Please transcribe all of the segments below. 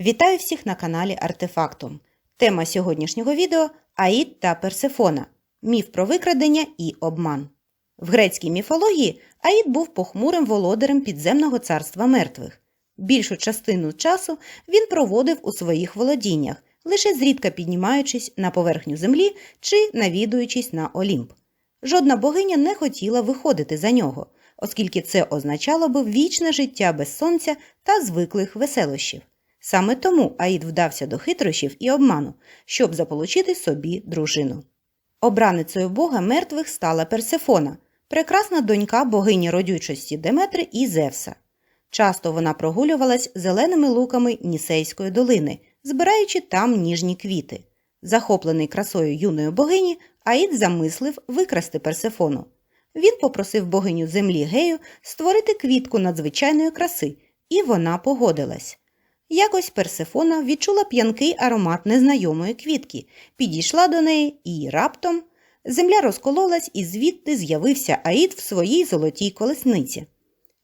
Вітаю всіх на каналі Артефактум. Тема сьогоднішнього відео Аїд та Персефона. Міф про викрадення і обман. В грецькій міфології Аїд був похмурим володарем підземного царства мертвих. Більшу частину часу він проводив у своїх володіннях, лише зрідка піднімаючись на поверхню землі чи навідуючись на Олімп. Жодна богиня не хотіла виходити за нього, оскільки це означало би вічне життя без сонця та звиклих веселощів. Саме тому Аїд вдався до хитрощів і обману, щоб заполучити собі дружину. Обраницею бога мертвих стала Персефона, прекрасна донька богині родючості Деметри і Зевса. Часто вона прогулювалась зеленими луками Нісейської долини, збираючи там ніжні квіти. Захоплений красою юної богині, Аїд замислив викрасти Персефону. Він попросив богиню землі Гею створити квітку надзвичайної краси, і вона погодилась. Якось Персефона відчула п'янкий аромат незнайомої квітки, підійшла до неї і раптом земля розкололась і звідти з'явився Аїд в своїй золотій колесниці.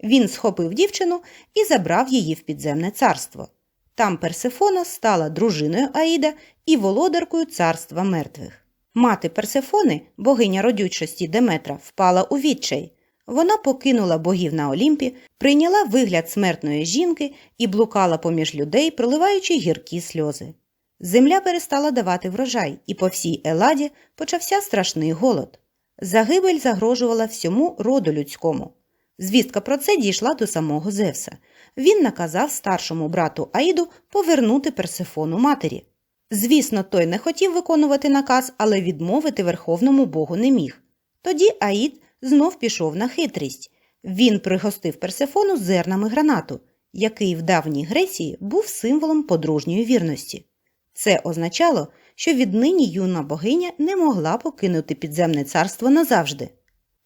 Він схопив дівчину і забрав її в підземне царство. Там Персефона стала дружиною Аїда і володаркою царства мертвих. Мати Персефони, богиня родючості Деметра, впала у відчай. Вона покинула богів на Олімпі, прийняла вигляд смертної жінки і блукала поміж людей, проливаючи гіркі сльози. Земля перестала давати врожай, і по всій Еладі почався страшний голод. Загибель загрожувала всьому роду людському. Звістка про це дійшла до самого Зевса. Він наказав старшому брату Аїду повернути Персефону матері. Звісно, той не хотів виконувати наказ, але відмовити верховному богу не міг. Тоді Аїд знов пішов на хитрість. Він пригостив Персефону зернами гранату, який в давній Греції був символом подружньої вірності. Це означало, що віднині юна богиня не могла покинути підземне царство назавжди.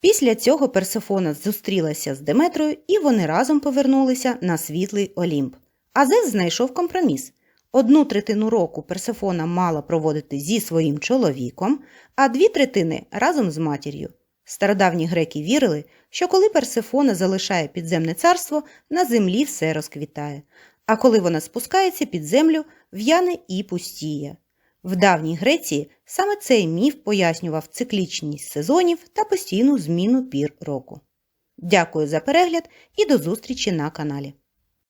Після цього Персефона зустрілася з Деметрою, і вони разом повернулися на світлий Олімп. А Зевс знайшов компроміс. Одну третину року Персефона мала проводити зі своїм чоловіком, а дві третини разом з матір'ю. Стародавні греки вірили, що коли Персефона залишає підземне царство, на землі все розквітає, а коли вона спускається під землю, в'яне і пустіє. В давній Греції саме цей міф пояснював циклічність сезонів та постійну зміну пір року. Дякую за перегляд і до зустрічі на каналі.